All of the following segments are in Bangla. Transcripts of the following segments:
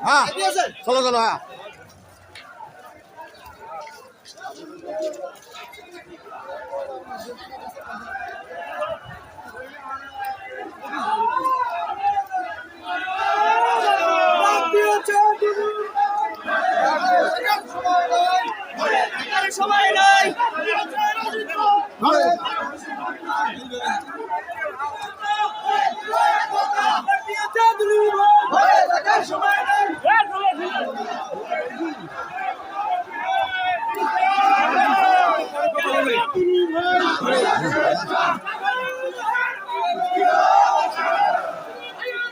হ্যাঁ চলো চলো হ্যাঁ সময় নাই সময় নাই হয়ে আমরা থানা রোড হয়ে আরাম পৌরসভা মোড় হয়ে চন্দ্রী মোড়ে যেতে বস্তুরে বস্তুরে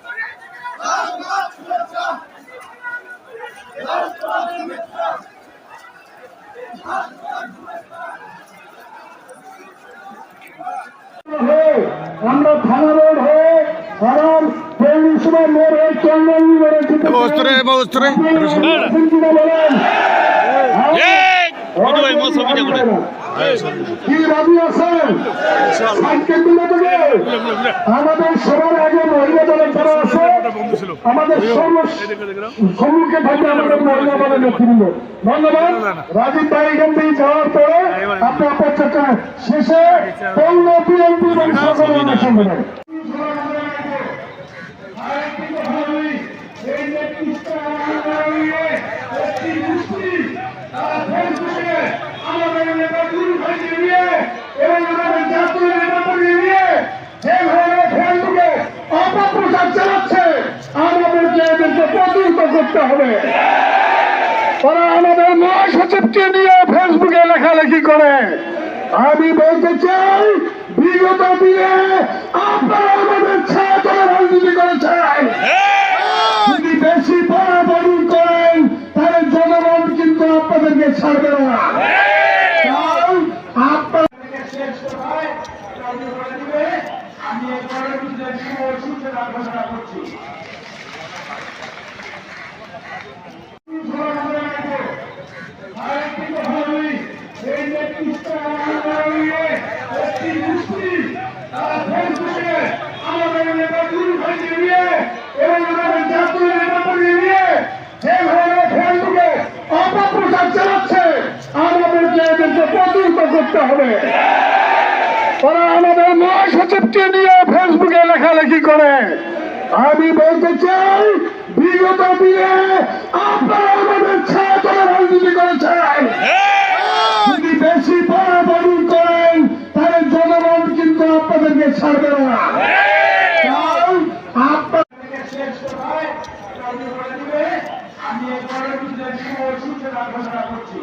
বলেন মধু ভাই মোর ছবি যাব কি রাজি আছেন সাইকেল দিলে থেকে আমাদের সবার আগে মহিলা দলের যারা আছে আমাদের সর্ব- সম্মুখে আমাদের মহিলা দলের নেতৃবৃন্দ ধন্যবাদ। রাজীব ভাই এখান থেকে যাওয়ার পরে আপনি অপেক্ষা শেষে পৌর বিএনপি এবং সকল সম্মেলন আমাদের নেতা গুরু ভাইকে নিয়ে এবং করতে হবে। ওরা আমাদের মহাসচিবকে নিয়ে ফেসবুকে লেখালেখি করে। আমি বলতে চাই, বিগত দিনে রাজনীতি করেছেন। বেশি পড়াপড়ি করেন, তাহলে জনগণ কিন্তু আপনাদেরকে ছাড়বে না। আমি ঘোষণা করছি আমাদের নেতা গুরু ভাইকে নিয়ে এবং আমাদের জাতীয় নেতাকে নিয়ে যেভাবে ফেসবুকে অপপ্রচার চালাচ্ছে আমাদেরকে এদেরকে প্রতিহত করতে হবে। ওরা আমাদের মহাসচিবকে নিয়ে ফেসবুকে লেখালেখি করে। আমি বলতে চাই, বিগত দিনে আপনারা আমাদের ছাত্র রাজনীতি করেছেন। যদি বেশি করেন, তাহলে জনগণ কিন্তু আপনাদেরকে ছাড়বে না। আমি সূচনা ঘোষণা করছি।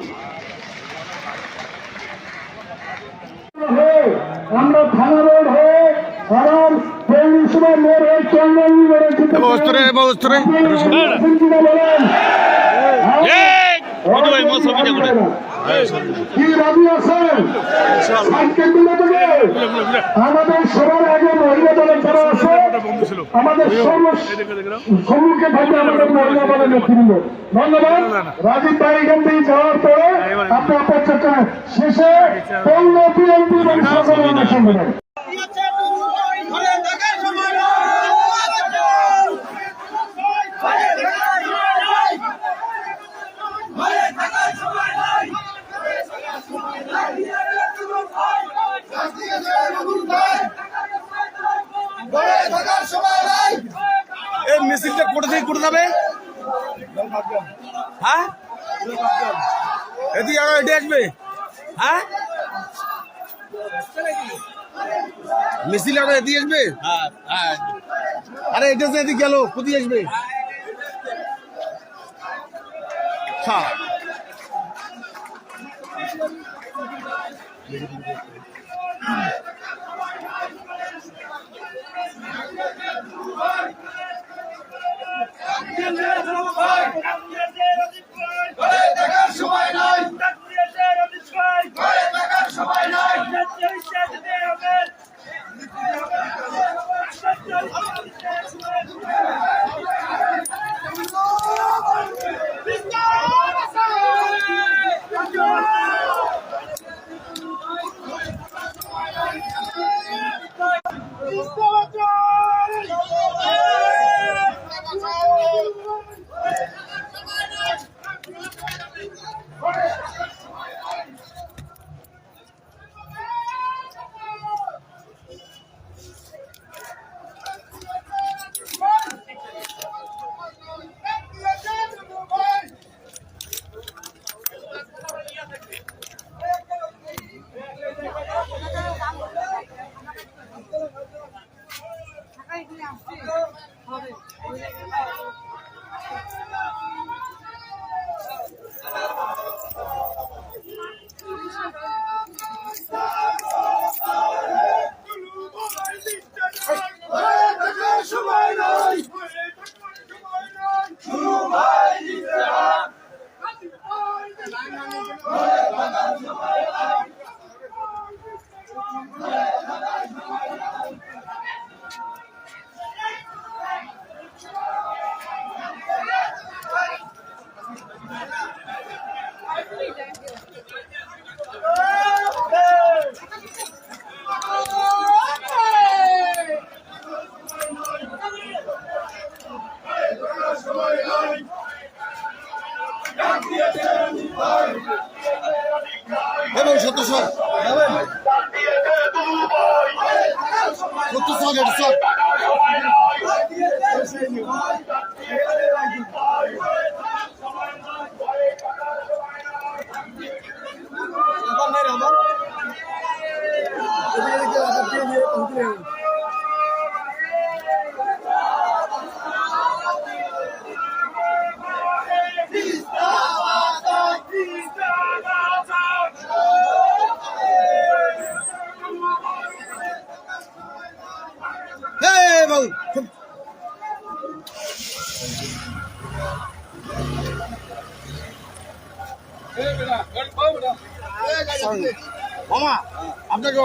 দিলে থেকে আমাদের সবার আগে মহিলা দলের যারা আছে আমাদের সর্ব- সম্মুখে থাকে আমাদের মহিলা দলের নেতৃবৃন্দ ধন্যবাদ রাজীব ভাই এখান থেকে যাওয়ার পরে আপনি অপেক্ষা শেষে পৌর বিএনপি এবং সকল সম্মেলন ঘরে থাকার সময় নাই ঘরে থাকার সময় নাই ঘরে থাকার সময় নাই ঘরে থাকার সময় নাই এই মিছিলটা কোথা থেকে করে যাবে হ্যাঁ? এদিকে আরও এটি আসবে। হ্যাঁ? মিছিল আরও এদিকে আসবে? আরে এটা এদিকে গেল কোথায় আসবে? হ্যাঁ। Tuttu sol, tuttu sol.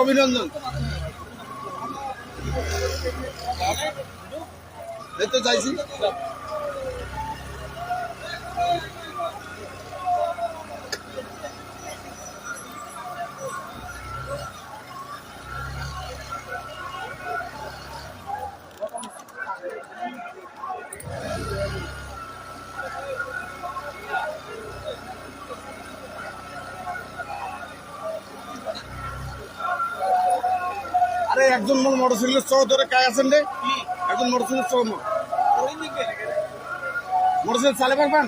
অভিনন্দন। এই তো চাইছি। একজন মোটরসাইকেলের চৌ ধরে কাজ আছেন রে? একজন মোটরসাইকেলের চৌ মোটরসাইকেল চালে পারবেন।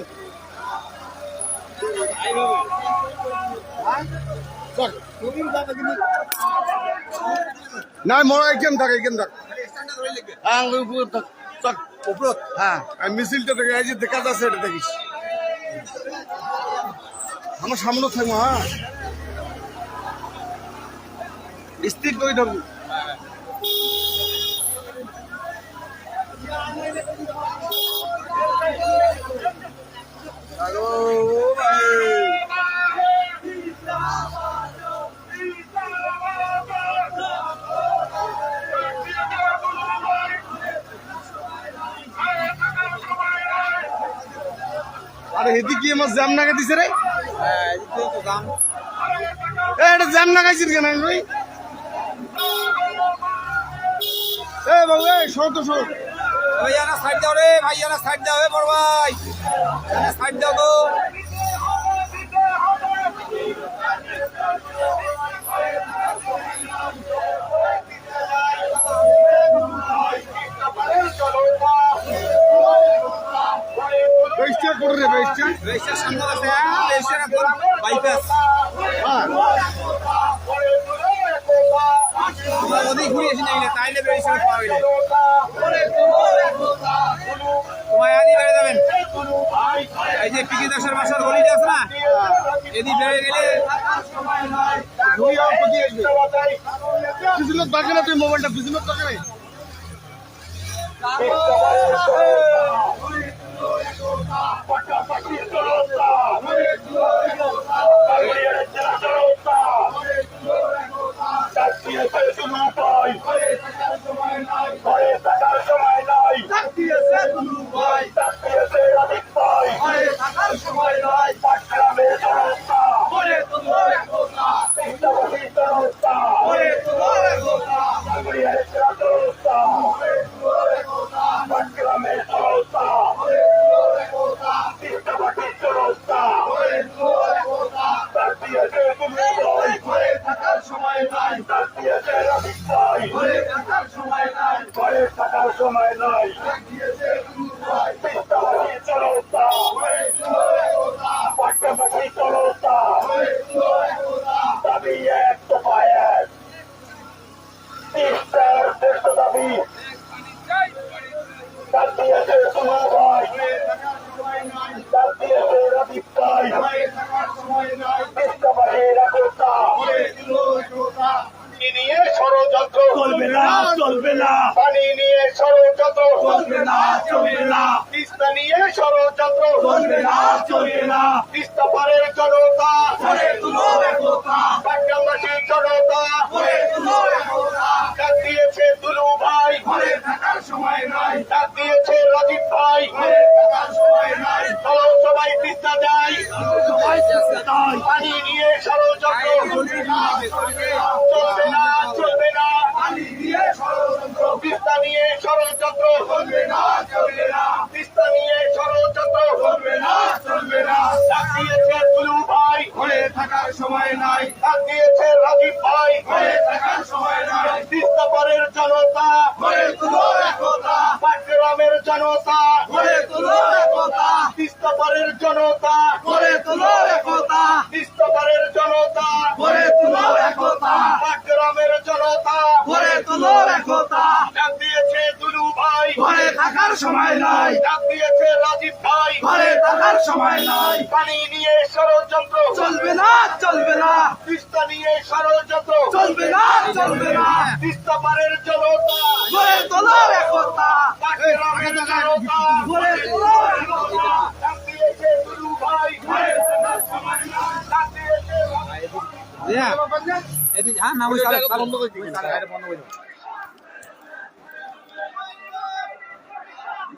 না মরা এখান থাক এখান থাক হ্যাঁ থাক উপরে হ্যাঁ মিছিলটা দেখে এই যে দেখা যাচ্ছে এটা দেখিস। আমার সামনে থাকব হ্যাঁ। স্থির করে ধরবো। আরে হেদি কি আমার জ্যাম নাগা দিছে রে এ এটা জ্যাম নাগাইছিস কেন ভাই শোন ভাইয়ারা সাইড দাও রে ভাইয়ারা সাইড দাও বড় ভাই। সাইড দাও তো। বেস্টার করে রে বেস্টার রেজিস্টার সামনে আছে রেজিস্টার এখন বাইপাস হ্যাঁ। রেজিস্টার পাওয়া তোমায় যাবেন। এই যে পিকি দাসের বাসার না? এদিক বেড়ে গেলে পিছনের দরকার না তুই মোবাইলটা পিছনের দরকার নেই। সময় নাই চলতা পাশাপাশি চলতা দাবি এক দফায় এক ইফতার দেশ দাবি তার দিয়েছে সোনা ভাই তার দিয়েছে রবি ভাই ইস্তাবাহের একতা পানি নিয়ে ষড়যন্ত্র চলবে না চলবে না। পানি নিয়ে ষড়যন্ত্র চলবে না। চলবে না। তিস্তা নিয়ে ষড়যন্ত্র চলবে না। চলবে না। তিস্তা পারের জনতা। বাংলাদেশি জনতা। ডাক দিয়েছে দুলু ভাই। সময় নাই। ডাক দিয়েছে রাজীব ভাই। চলো সবাই তিস্তা যাই। পানি নিয়ে ষড়যন্ত্র। চলবে ষড়যন্ত্র চলবে না চলবে না। তিস্তা নিয়ে ষড়যন্ত্র চলবে না চলবে না। ডাক দিয়েছে তুলু ভাই, ঘরে থাকার সময় নাই। ডাক দিয়েছে রাজীব ভাই, ঘরে থাকার সময় নাই। তিস্তা পারের জনতা, ঘরে তুলো একতা। পাটগ্রামের জনতা গড়ে তোলো একতা। তিস্তাপাড়ের জনতা গড়ে তোলো থাকার সময় নাই। ডাক দিয়েছে রাজীব ভাই। ঘরে থাকার সময় নাই। পানি নিয়ে ষড়যন্ত্র। চলবে না চলবে না। তিস্তা নিয়ে ষড়যন্ত্র। চলবে না চলবে না। জনতা। একতা। গ্রামের জনতা। একতা। ডাক দিয়েছে দুলু ভাই। ডাক দিয়েছে হ্যাঁ না ওই বন্ধ করে বন্ধ করে